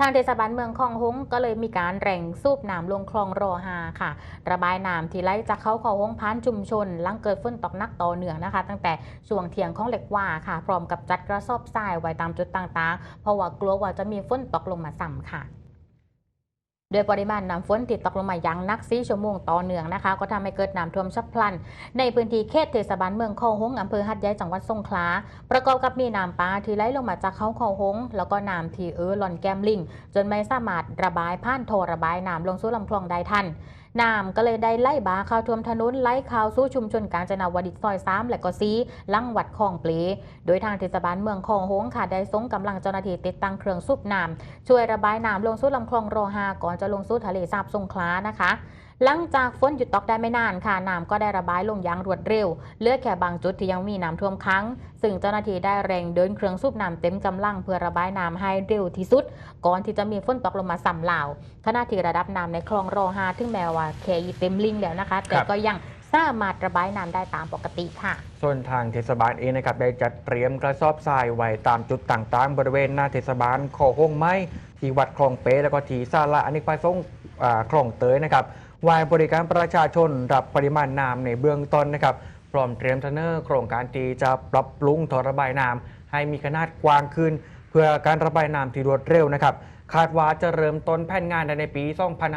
ทางเทศบาลเมืองคลองหงก็เลยมีการแร่งสูบน้ำลงคลองรอหาค่ะ ระบายน้ำที่ไหลจากเขาคลองหงผ่านชุมชนหลังเกิดฝนตกนักต่อเนื่องนะคะ ตั้งแต่ช่วงเที่ยงของเหล็กว่าค่ะ พร้อมกับจัดกระสอบทรายไว้ตามจุดต่างๆ เพราะว่ากลัวว่าจะมีฝนตกลงมาซ้ำค่ะ โดยปริมาณน้ำฝนติดตกลงมาอย่างนักสีชั่วโมงต่อเนื่องนะคะ ก็ทำให้เกิดน้ำท่วมฉับพลัน ในพื้นที่เขตเทศบาลเมืองคลอหงอำเภอหัดใหญ่จังหวัดสงขลา ประกอบกับมีน้ำป่าที่ไหลลงมาจากเขาคลอหงแล้วก็น้ำที่เออหล่อนแก้มลิงจนไม่สามารถระบายผ่านโทระบายน้ำลงสู่ลำคลองได้ทัน น้ำก็เลยได้ไล่บาเข้าท่วมถนนไล่ข้าวสู้ชุมชนกาญจนาวดิษฐ์ซอย3และก็ซีลังวัดคลองเปลโดยทางเทศบาลเมืองคลองหงค่ะได้ส่งกำลังเจ้าหน้าที่ติดตั้งเครื่องสูบน้ำช่วยระบายน้ำลงสู่ลำคลองโรฮาก่อนจะลงสู่ทะเลสาบสงขลานะคะหลังจากฝนหยุดตกได้ไม่นานค่ะน้ำก็ได้ระบายลงอย่างรวดเร็วเหลือแค่บางจุดที่ยังมีน้ำท่วมค้างซึ่งเจ้าหน้าที่ได้เร่งเดินเครื่องสูบน้ำเต็มกำลังเพื่อระบายน้ำให้เร็วที่สุด ก่อนที่จะมีฝนตกลงมาซ้ำเหล่าขณะที่ระดับน้ำในคลองรอหาถึงแม้ว่าแค่เต็มลิงแล้วนะคะ แต่ก็ยัง สามารถระบายน้ำได้ตามปกติค่ะ ส่วนทางเทศบาลเองนะครับได้จัดเตรียมกระสอบทรายไว้ตามจุดต่างๆ บริเวณหน้าเทศบาลคอหงไม้ที่วัดคลองเป๊ะแล้วก็ที่ซาลาอเนกประสงค์อ่าคลองเตยนะครับไว้บริการประชาชนรับปริมาณน้ำในเบื้องต้นนะครับพร้อมเตรียมเสนเนอร์โครงการทีจะปรับปรุงท่อระบายน้ำให้มีขนาดกว้างขึ้น เพื่อการระบายน้ำที่รวดเร็วนะครับ คาดว่าจะเริ่มต้นแผนงานในปี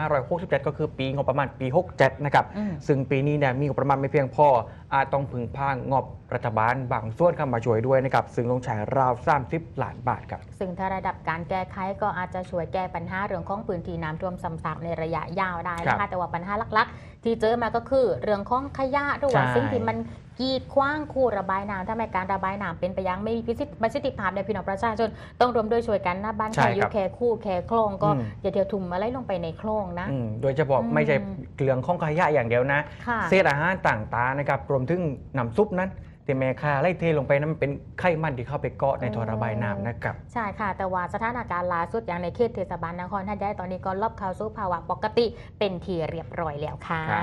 2567 ก็คือปีงบประมาณปี 67 นะครับอืมซึ่งปีนี้เนี่ยมีงบประมาณไม่เพียงพอ อาจต้องพึ่งพางบรัฐบาลบางส่วนเข้ามาช่วยด้วยนะครับ ซึ่งต้องใช้ราว 30 ล้านบาทครับ ซึ่งถ้าระดับการแก้ไขก็อาจจะช่วยแก้ปัญหาเรื่องของพื้นที่น้ำท่วมซ้ำซากในระยะยาวได้นะครัคะบแต่ว่าปัญหาหลักๆ ที่เจอมาก็คือเรื่องของขยะหรือว่าใช่ สิ่งที่มันกีดขว้างคู่ระบายน้ำถ้าไม่การระบายน้ำเป็นไปอยังไม่มีประสิทธิภาพในพี่น้องประชาชนต้องรวมด้วยช่วยกันนะบ้านใช่ใครอครัยู่บแค่คู่แค่โคลงก็อืม อย่าเที่ยวทุ่มอะไรลงไปในโคลงนะ อืมโดยเฉพาะอืม ไม่ใช่เกลืองของขยะอย่างเดียวนะ ค่ะ เศษอาหารต่างๆนะครับรวมถึงน้ำซุปนั้นที่แม่ค้าไล่เทลงไปนั้นมันเป็นไขมันที่เข้าไปเกาะในท่อระบายน้ำนะครับ ใช่ค่ะ แต่ว่าสถานการณ์ล่าสุดอย่างในเขตเทศบาลนครท่าใหญ่ตอนนี้ก็ลบเข้าสู่ภาวะปกติเป็นที่เรียบร้อยแล้วค่ะ ครับ